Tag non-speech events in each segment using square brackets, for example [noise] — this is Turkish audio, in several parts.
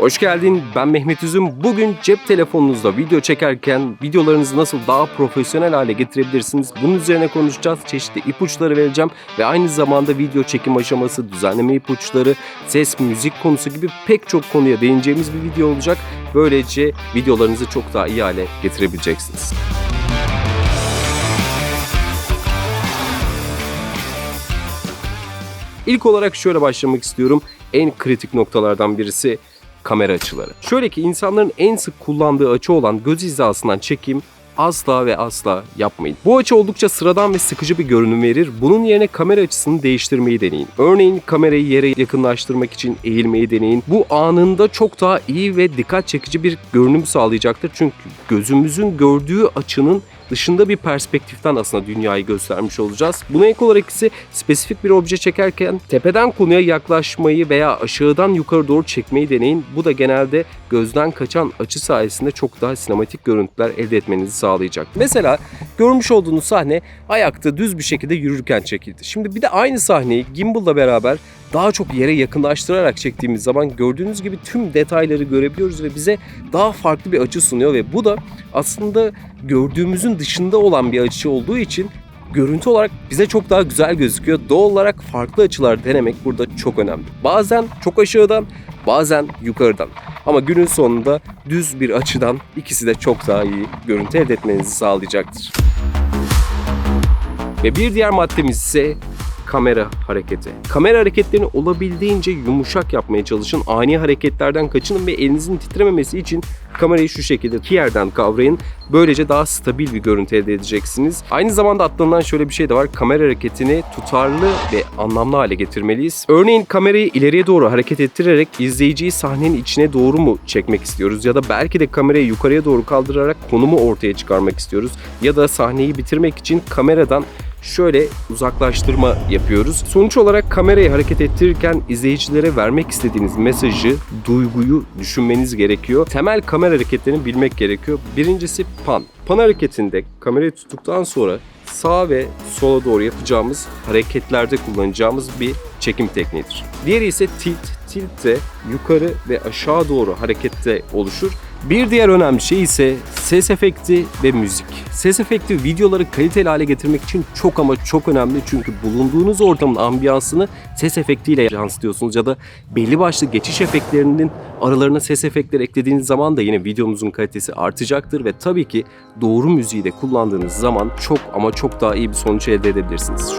Hoş geldin. Ben Mehmet Üzüm. Bugün cep telefonunuzda video çekerken videolarınızı nasıl daha profesyonel hale getirebilirsiniz? Bunun üzerine konuşacağız. Çeşitli ipuçları vereceğim ve aynı zamanda video çekim aşaması, düzenleme ipuçları, ses, müzik konusu gibi pek çok konuya değineceğimiz bir video olacak. Böylece videolarınızı çok daha iyi hale getirebileceksiniz. İlk olarak şöyle başlamak istiyorum. En kritik noktalardan birisi kamera açıları. Şöyle ki insanların en sık kullandığı açı olan göz hizasından çekim asla ve asla yapmayın. Bu açı oldukça sıradan ve sıkıcı bir görünüm verir. Bunun yerine kamera açısını değiştirmeyi deneyin. Örneğin kamerayı yere yakınlaştırmak için eğilmeyi deneyin. Bu anında çok daha iyi ve dikkat çekici bir görünüm sağlayacaktır. Çünkü gözümüzün gördüğü açının dışında bir perspektiften aslında dünyayı göstermiş olacağız. Buna ek olarak ise spesifik bir obje çekerken tepeden konuya yaklaşmayı veya aşağıdan yukarı doğru çekmeyi deneyin. Bu da genelde gözden kaçan açı sayesinde çok daha sinematik görüntüler elde etmenizi sağlayacak. Mesela görmüş olduğunuz sahne ayakta düz bir şekilde yürürken çekildi. Şimdi bir de aynı sahneyi gimbal'la beraber daha çok yere yakınlaştırarak çektiğimiz zaman gördüğünüz gibi tüm detayları görebiliyoruz ve bize daha farklı bir açı sunuyor ve bu da aslında gördüğümüzün dışında olan bir açı olduğu için görüntü olarak bize çok daha güzel gözüküyor. Doğal olarak farklı açılar denemek burada çok önemli. Bazen çok aşağıdan, bazen yukarıdan. Ama günün sonunda düz bir açıdan ikisi de çok daha iyi görüntü elde etmenizi sağlayacaktır. Ve bir diğer maddemiz ise kamera hareketi. Kamera hareketlerini olabildiğince yumuşak yapmaya çalışın. Ani hareketlerden kaçının ve elinizin titrememesi için kamerayı şu şekilde iki yerden kavrayın. Böylece daha stabil bir görüntü elde edeceksiniz. Aynı zamanda atlanılan şöyle bir şey de var. Kamera hareketini tutarlı ve anlamlı hale getirmeliyiz. Örneğin kamerayı ileriye doğru hareket ettirerek izleyiciyi sahnenin içine doğru mu çekmek istiyoruz? Ya da belki de kamerayı yukarıya doğru kaldırarak konumu ortaya çıkarmak istiyoruz. Ya da sahneyi bitirmek için kameradan şöyle uzaklaştırma yapıyoruz. Sonuç olarak kamerayı hareket ettirirken izleyicilere vermek istediğiniz mesajı, duyguyu düşünmeniz gerekiyor. Temel kamera hareketlerini bilmek gerekiyor. Birincisi pan. Pan hareketinde kamerayı tuttuktan sonra sağ ve sola doğru yapacağımız hareketlerde kullanacağımız bir çekim tekniğidir. Diğeri ise tilt. Tilt de yukarı ve aşağı doğru harekette oluşur. Bir diğer önemli şey ise ses efekti ve müzik. Ses efekti videoları kaliteli hale getirmek için çok ama çok önemli çünkü bulunduğunuz ortamın ambiyansını ses efektiyle yansıtıyorsunuz ya da belli başlı geçiş efektlerinin aralarına ses efektleri eklediğiniz zaman da yine videonuzun kalitesi artacaktır ve tabii ki doğru müziği de kullandığınız zaman çok ama çok daha iyi bir sonuç elde edebilirsiniz.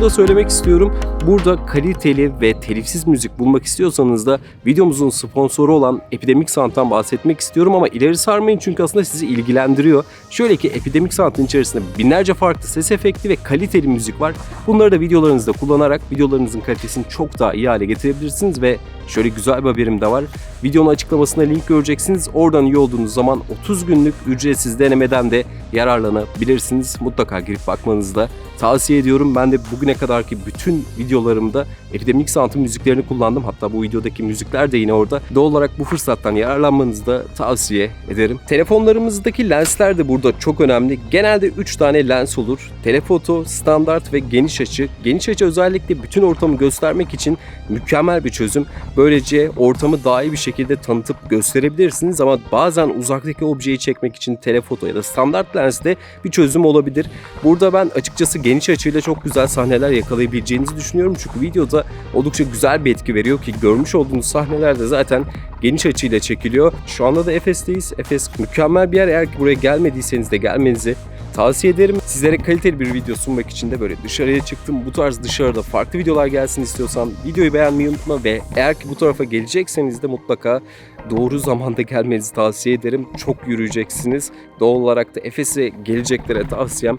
Da söylemek istiyorum. Burada kaliteli ve telifsiz müzik bulmak istiyorsanız da videomuzun sponsoru olan Epidemic Sound'tan bahsetmek istiyorum ama ileri sarmayın çünkü aslında sizi ilgilendiriyor. Şöyle ki Epidemic Sound'ın içerisinde binlerce farklı ses efekti ve kaliteli müzik var. Bunları da videolarınızda kullanarak videolarınızın kalitesini çok daha iyi hale getirebilirsiniz ve şöyle güzel bir haberim de var. Videonun açıklamasına link göreceksiniz. Oradan iyi olduğunuz zaman 30 günlük ücretsiz denemeden de yararlanabilirsiniz. Mutlaka girip bakmanızı da tavsiye ediyorum. Ben de bugüne kadarki bütün videolarımda Epidemic Sound'ın müziklerini kullandım. Hatta bu videodaki müzikler de yine orada. Doğal olarak bu fırsattan yararlanmanızı da tavsiye ederim. Telefonlarımızdaki lensler de burada çok önemli. Genelde 3 tane lens olur. Telefoto, standart ve geniş açı. Geniş açı özellikle bütün ortamı göstermek için mükemmel bir çözüm. Böylece ortamı daha iyi bir şekilde tanıtıp gösterebilirsiniz ama bazen uzaktaki objeyi çekmek için telefoto ya da standart lens de bir çözüm olabilir. Burada ben açıkçası geniş açıyla çok güzel sahneler yakalayabileceğinizi düşünüyorum. Çünkü videoda oldukça güzel bir etki veriyor ki görmüş olduğunuz sahnelerde zaten geniş açıyla çekiliyor. Şu anda da Efes'teyiz. Efes mükemmel bir yer. Eğer ki buraya gelmediyseniz de gelmenizi tavsiye ederim. Sizlere kaliteli bir video sunmak için de böyle dışarıya çıktım. Bu tarz dışarıda farklı videolar gelsin istiyorsan videoyu beğenmeyi unutma ve eğer ki bu tarafa gelecekseniz de mutlaka doğru zamanda gelmenizi tavsiye ederim. Çok yürüyeceksiniz. Doğal olarak da Efes'e geleceklere tavsiyem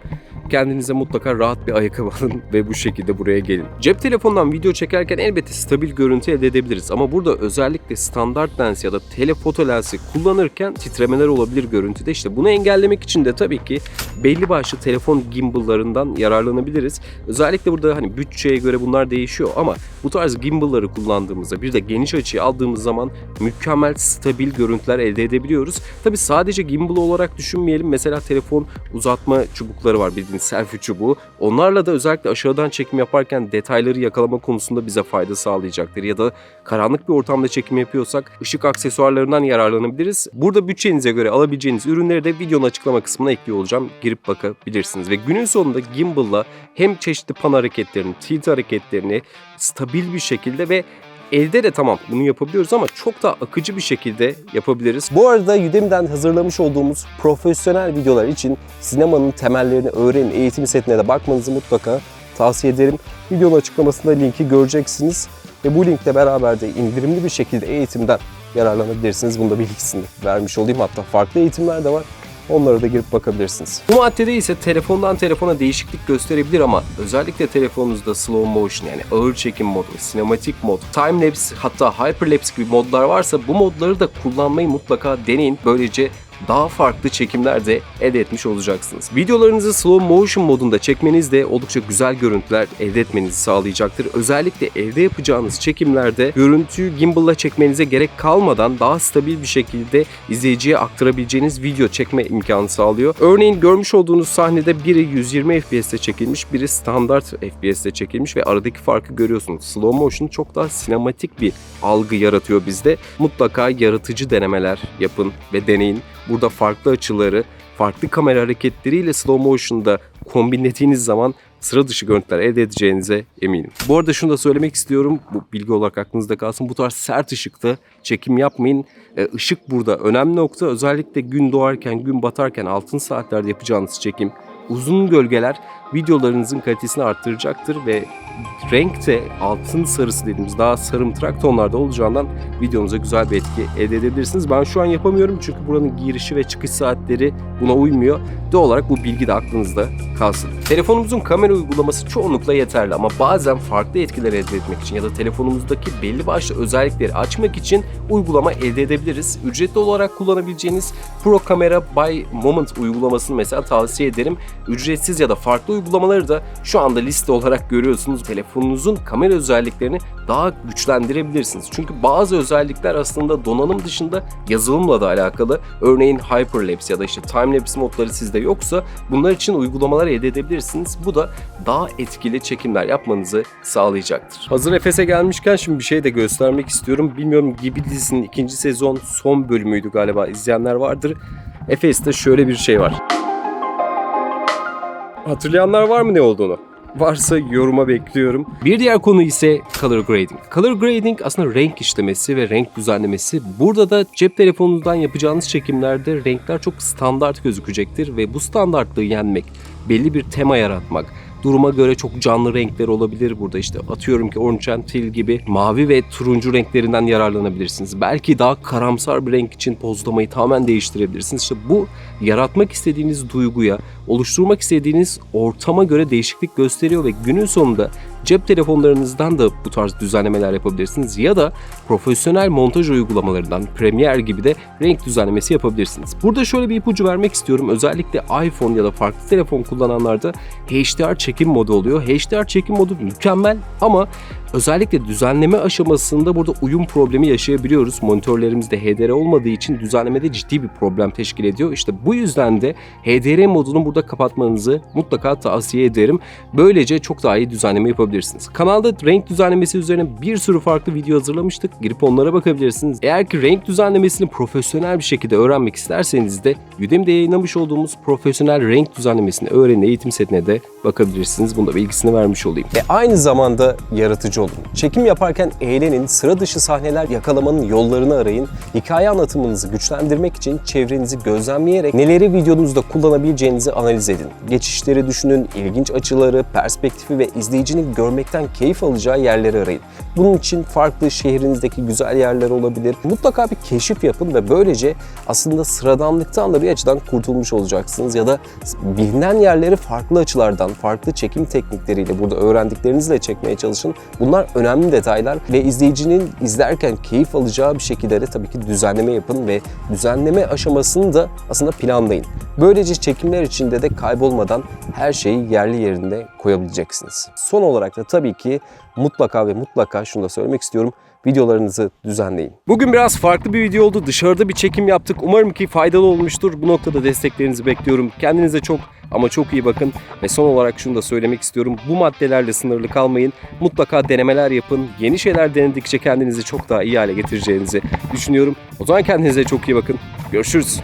kendinize mutlaka rahat bir ayakkabı [laughs] alın ve bu şekilde buraya gelin. Cep telefonundan video çekerken elbette stabil görüntü elde edebiliriz ama burada özellikle standart lens ya da telefoto lensi kullanırken titremeler olabilir görüntüde. İşte bunu engellemek için de tabii ki belli başlı telefon gimbal'larından yararlanabiliriz. Özellikle burada hani bütçeye göre bunlar değişiyor ama bu tarz gimbal'ları kullandığımızda bir de geniş açıyı aldığımız zaman mükemmel stabil görüntüler elde edebiliyoruz. Tabi sadece gimbal olarak düşünmeyelim. Mesela telefon uzatma çubukları var bildiğiniz selfie çubuğu. Onlarla da özellikle aşağıdan çekim yaparken detayları yakalama konusunda bize fayda sağlayacaktır. Ya da karanlık bir ortamda çekim yapıyorsak ışık aksesuarlarından yararlanabiliriz. Burada bütçenize göre alabileceğiniz ürünleri de videonun açıklama kısmına ekliyor olacağım. Girip bakabilirsiniz. Ve günün sonunda gimbal'la hem çeşitli pan hareketlerini, tilt hareketlerini stabil bir şekilde ve Elde de tamam bunu yapabiliyoruz ama çok daha akıcı bir şekilde yapabiliriz. Bu arada Udemy'den hazırlamış olduğumuz profesyonel videolar için sinemanın temellerini öğrenin eğitim setine de bakmanızı mutlaka tavsiye ederim. Videonun açıklamasında linki göreceksiniz ve bu linkle beraber de indirimli bir şekilde eğitimden yararlanabilirsiniz. Bunu da bilgisini vermiş olayım. Hatta farklı eğitimler de var. Onlara da girip bakabilirsiniz. Bu maddede ise telefondan telefona değişiklik gösterebilir ama özellikle telefonunuzda slow motion yani ağır çekim modu, sinematik mod, time lapse hatta hyperlapse gibi modlar varsa bu modları da kullanmayı mutlaka deneyin. Böylece daha farklı çekimler de elde etmiş olacaksınız. Videolarınızı slow motion modunda çekmeniz de oldukça güzel görüntüler elde etmenizi sağlayacaktır. Özellikle evde yapacağınız çekimlerde görüntüyü gimbal'la çekmenize gerek kalmadan daha stabil bir şekilde izleyiciye aktarabileceğiniz video çekme imkanı sağlıyor. Örneğin görmüş olduğunuz sahnede biri 120 FPS'te çekilmiş, biri standart FPS'te çekilmiş ve aradaki farkı görüyorsunuz. Slow motion çok daha sinematik bir algı yaratıyor bizde. Mutlaka yaratıcı denemeler yapın ve deneyin. Burada farklı açıları, farklı kamera hareketleriyle slow motion'da kombinlediğiniz zaman sıra dışı görüntüler elde edeceğinize eminim. Bu arada şunu da söylemek istiyorum. Bu bilgi olarak aklınızda kalsın. Bu tarz sert ışıkta çekim yapmayın. E, ışık burada önemli nokta. Özellikle gün doğarken, gün batarken altın saatlerde yapacağınız çekim uzun gölgeler videolarınızın kalitesini arttıracaktır ve renk de altın sarısı dediğimiz daha sarımtırak tonlarda olacağından videonuza güzel bir etki elde edebilirsiniz. Ben şu an yapamıyorum çünkü buranın girişi ve çıkış saatleri buna uymuyor. Doğal olarak bu bilgi de aklınızda kalsın. Telefonumuzun kamera uygulaması çoğunlukla yeterli ama bazen farklı etkiler elde etmek için ya da telefonumuzdaki belli başlı özellikleri açmak için uygulama elde edebiliriz. Ücretli olarak kullanabileceğiniz Pro Camera by Moment uygulamasını mesela tavsiye ederim. Ücretsiz ya da farklı uygulamaları da şu anda liste olarak görüyorsunuz. Telefonunuzun kamera özelliklerini daha güçlendirebilirsiniz. Çünkü bazı özellikler aslında donanım dışında yazılımla da alakalı. Örneğin Hyperlapse ya da işte Timelapse modları sizde yoksa bunlar için uygulamalar elde edebilirsiniz. Bu da daha etkili çekimler yapmanızı sağlayacaktır. Hazır Efes'e gelmişken şimdi bir şey de göstermek istiyorum. Bilmiyorum Gibi dizisinin ikinci sezon son bölümüydü galiba izleyenler vardır. Efes'te şöyle bir şey var. Hatırlayanlar var mı ne olduğunu? Varsa yoruma bekliyorum. Bir diğer konu ise color grading. Color grading aslında renk işlemesi ve renk düzenlemesi. Burada da cep telefonunuzdan yapacağınız çekimlerde renkler çok standart gözükecektir ve bu standartlığı yenmek, belli bir tema yaratmak, duruma göre çok canlı renkler olabilir burada işte atıyorum ki orange and teal gibi mavi ve turuncu renklerinden yararlanabilirsiniz. Belki daha karamsar bir renk için pozlamayı tamamen değiştirebilirsiniz. İşte bu yaratmak istediğiniz duyguya, oluşturmak istediğiniz ortama göre değişiklik gösteriyor ve günün sonunda cep telefonlarınızdan da bu tarz düzenlemeler yapabilirsiniz ya da profesyonel montaj uygulamalarından Premiere gibi de renk düzenlemesi yapabilirsiniz. Burada şöyle bir ipucu vermek istiyorum. Özellikle iPhone ya da farklı telefon kullananlarda HDR çekim modu oluyor. HDR çekim modu mükemmel ama özellikle düzenleme aşamasında burada uyum problemi yaşayabiliyoruz. Monitörlerimizde HDR olmadığı için düzenlemede ciddi bir problem teşkil ediyor. İşte bu yüzden de HDR modunu burada kapatmanızı mutlaka tavsiye ederim. Böylece çok daha iyi düzenleme yapabilirsiniz. Kanalda renk düzenlemesi üzerine bir sürü farklı video hazırlamıştık. Girip onlara bakabilirsiniz. Eğer ki renk düzenlemesini profesyonel bir şekilde öğrenmek isterseniz de Udemy'de yayınlamış olduğumuz profesyonel renk düzenlemesini öğrenin eğitim setine de bakabilirsiniz. Bunda bilgisini vermiş olayım. Ve aynı zamanda yaratıcı olun. Çekim yaparken eğlenin, sıra dışı sahneler yakalamanın yollarını arayın. Hikaye anlatımınızı güçlendirmek için çevrenizi gözlemleyerek neleri videonuzda kullanabileceğinizi analiz edin. Geçişleri düşünün, ilginç açıları, perspektifi ve izleyicinin görmekten keyif alacağı yerleri arayın. Bunun için farklı şehrinizdeki güzel yerler olabilir. Mutlaka bir keşif yapın ve böylece aslında sıradanlıktan da bir açıdan kurtulmuş olacaksınız ya da bilinen yerleri farklı açılardan, farklı çekim teknikleriyle burada öğrendiklerinizle çekmeye çalışın. Bunlar önemli detaylar ve izleyicinin izlerken keyif alacağı bir şekilde de tabii ki düzenleme yapın ve düzenleme aşamasını da aslında planlayın. Böylece çekimler içinde de kaybolmadan her şeyi yerli yerinde koyabileceksiniz. Son olarak da tabii ki mutlaka ve mutlaka şunu da söylemek istiyorum. Videolarınızı düzenleyin. Bugün biraz farklı bir video oldu. Dışarıda bir çekim yaptık. Umarım ki faydalı olmuştur. Bu noktada desteklerinizi bekliyorum. Kendinize çok ama çok iyi bakın. Ve son olarak şunu da söylemek istiyorum. Bu maddelerle sınırlı kalmayın. Mutlaka denemeler yapın. Yeni şeyler denedikçe kendinizi çok daha iyi hale getireceğinizi düşünüyorum. O zaman kendinize çok iyi bakın. Görüşürüz.